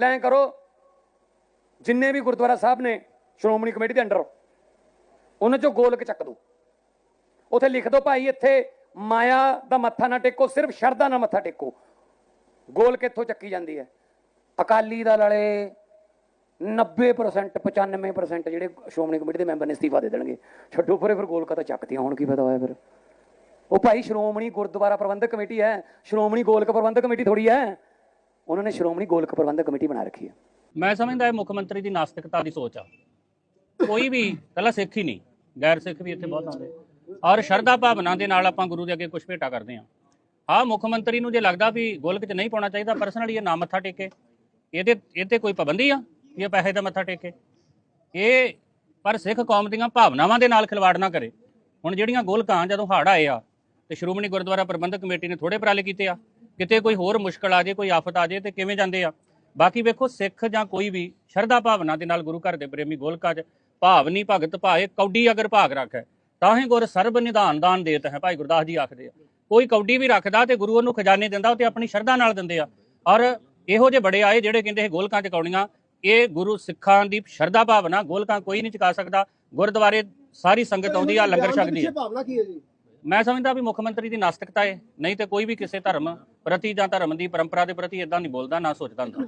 ਲੈ ਕਰੋ, ਜਿੰਨੇ ਵੀ ਗੁਰਦੁਆਰਾ ਸਾਹਿਬ ਨੇ ਸ਼੍ਰੋਮਣੀ ਕਮੇਟੀ ਦੇ ਅੰਡਰ, ਉਹਨਾਂ ਚੋਂ ਗੋਲਕ ਚੱਕ ਦੋ। ਉਥੇ ਲਿਖ ਦਿਓ ਭਾਈ, ਇੱਥੇ ਮਾਇਆ ਦਾ ਮੱਥਾ ਨਾ ਟੇਕੋ, ਸਿਰਫ ਸ਼ਰਧਾ ਨਾਲ ਮੱਥਾ ਟੇਕੋ। ਗੋਲ ਕਿੱਥੋਂ ਚੱਕੀ ਜਾਂਦੀ ਹੈ। ਅਕਾਲੀ ਦਲ ਵਾਲੇ 90% 95% ਜਿਹੜੇ ਸ਼੍ਰੋਮਣੀ ਕਮੇਟੀ ਦੇ ਮੈਂਬਰ ਨੇ ਅਸਤੀਫਾ ਦੇ ਦੇਣਗੇ। ਛੱਡੋ ਪਰੇ, ਫਿਰ ਗੋਲਕਾ ਤਾਂ ਚੱਕਦੀਆਂ ਹੁਣ, ਕੀ ਪਤਾ ਹੋਇਆ ਫਿਰ? ਉਹ ਭਾਈ, ਸ਼੍ਰੋਮਣੀ ਗੁਰਦੁਆਰਾ ਪ੍ਰਬੰਧਕ ਕਮੇਟੀ ਹੈ। ਸ਼੍ਰੋਮਣੀ ਗੋਲਕ ਪ੍ਰਬੰਧਕ ਕਮੇਟੀ ਥੋੜੀ ਹੈ। ਉਹਨਾਂ ਨੇ ਸ਼੍ਰੋਮਣੀ ਗੋਲਕ ਪ੍ਰਬੰਧਕ ਕਮੇਟੀ ਬਣਾ ਰੱਖੀ ਹੈ ਮੈਂ ਸਮਝਦਾ ਇਹ ਮੁੱਖ ਮੰਤਰੀ ਦੀ ਨਾਸਤਿਕਤਾ ਦੀ ਸੋਚ ਆ ਕੋਈ ਵੀ ਕੱਲਾ ਸਿੱਖ ਹੀ ਨਹੀਂ ਗੈਰ ਸਿੱਖ ਵੀ ਇੱਥੇ ਬਹੁਤ ਆਉਂਦੇ ਔਰ ਸ਼ਰਧਾ ਭਾਵਨਾ ਦੇ ਨਾਲ ਆਪਾਂ ਗੁਰੂ ਦੇ ਅੱਗੇ ਕੁਝ ਭੇਟਾ ਕਰਦੇ ਹਾਂ ਹਾਂ ਮੁੱਖ ਮੰਤਰੀ ਨੂੰ ਜੇ ਲੱਗਦਾ ਵੀ ਗੋਲਕ 'ਚ ਨਹੀਂ ਪਾਉਣਾ ਚਾਹੀਦਾ ਪਰਸਨਲੀ ਇਹ ਨਾ ਮੱਥਾ ਟੇਕੇ ਇਹਦੇ ਇਹ ਤੇ ਕੋਈ ਪਾਬੰਦੀ ਆ ਵੀ ਇਹ ਪੈਸੇ ਦਾ ਮੱਥਾ ਟੇਕੇ ਇਹ ਪਰ ਸਿੱਖ ਕੌਮ ਦੀਆਂ ਭਾਵਨਾਵਾਂ ਦੇ ਨਾਲ ਖਿਲਵਾੜ ਨਾ ਕਰੇ ਹੁਣ ਜਿਹੜੀਆਂ ਗੋਲਕਾਂ ਜਦੋਂ ਹੜ੍ਹ ਆਏ ਆ ਤੇ ਸ਼੍ਰੋਮਣੀ ਗੁਰਦੁਆਰਾ ਪ੍ਰਬੰਧਕ ਕਮੇਟੀ ਨੇ ਥੋੜੇ ਉਪਰਾਲੇ ਕੀਤੇ ਆ ਕਿਤੇ ਕੋਈ ਹੋਰ ਮੁਸ਼ਕਲ ਆ ਜੇ, ਕੋਈ ਆਫਤ ਆ ਜੇ ਤੇ ਕਿਵੇਂ ਜਾਂਦੇ ਆ? ਬਾਕੀ ਵੇਖੋ, ਸਿੱਖ ਜਾਂ ਕੋਈ ਵੀ, ਸ਼ਰਧਾ ਭਾਵਨਾ ਦੇ ਨਾਲ ਗੁਰੂ ਘਰ ਦੇ ਪ੍ਰੇਮੀ ਗੋਲਕਾ 'ਚ ਭਾਵਨੀ ਭਗਤ ਭਾਏ, ਕੌਡੀ ਅਗਰ ਭਾਗ ਰੱਖੈ ਤਾਂ ਹੀ ਗੁਰ ਸਰਬ ਨਿਧਾਨ ਦਾਨ ਦੇਤ ਹੈ, ਭਾਈ ਗੁਰਦਾਸ ਜੀ ਆਖਦੇ ਆ। ਕੋਈ ਕੌਡੀ ਵੀ ਰੱਖਦਾ ਤੇ ਗੁਰੂ ਉਹਨੂੰ ਖਜ਼ਾਨੇ ਦਿੰਦਾ ਤੇ ਆਪਣੀ ਸ਼ਰਧਾ ਨਾਲ ਦਿੰਦੇ ਆ। ਔਰ ਇਹੋ ਜਿਹੇ ਬੜੇ ਆਏ ਜਿਹੜੇ ਕਹਿੰਦੇ ਇਹ ਗੋਲਕਾਂ ਚ ਕੌੜੀਆਂ ਇਹ ਗੁਰੂ ਸਿੱਖਾਂ ਦੀ ਸ਼ਰਧਾ ਭਾਵਨਾ, ਗੋਲਕਾਂ ਕੋਈ ਨਹੀਂ ਚੁਕਾ ਸਕਦਾ, ਗੁਰਦੁਆਰੇ ਸਾਰੀ ਸੰਗਤ ਆਉਂਦੀ ਆ, ਲੰਗਰ ਛਕਦੀ ਆ। ਭਾਵਨਾ ਕੀ ਹੈ ਜੀ? ਮੈਂ ਸਮਝਦਾ ਵੀ ਮੁੱਖ ਮੰਤਰੀ ਦੀ ਨਾਸਤਿਕਤਾ ਹੈ ਨਹੀਂ ਤੇ ਕੋਈ ਵੀ ਕਿਸੇ ਧਰਮ ਪ੍ਰਤੀ ਜਾਂ ਧਰਮ ਦੀ ਪਰੰਪਰਾ ਦੇ ਪ੍ਰਤੀ ਇਦਾਂ ਨਹੀਂ ਬੋਲਦਾ, ਨਾ ਸੋਚਦਾ ਹੁੰਦਾ।